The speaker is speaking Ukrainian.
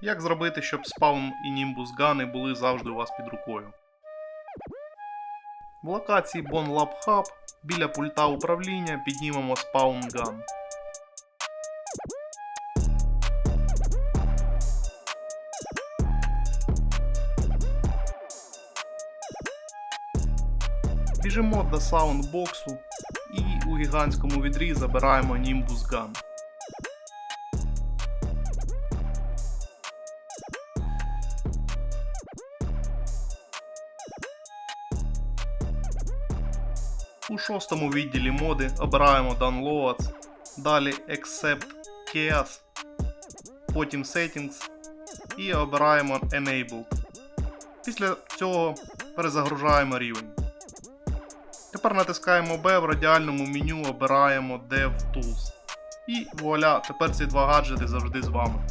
Як зробити, щоб спаун і Nimbus Gun були завжди у вас під рукою? В локації Bon Lab Hub біля пульта управління піднімемо Spawn Gun. Біжимо до саундбоксу і у гігантському відрі забираємо Nimbus Gun. У шостому відділі моди обираємо Downloads, далі Accept Chaos, потім Settings і обираємо Enabled. Після цього перезагружаємо рівень. Тепер натискаємо B в радіальному меню обираємо DevTools. І вуаля, тепер ці два гаджети завжди з вами.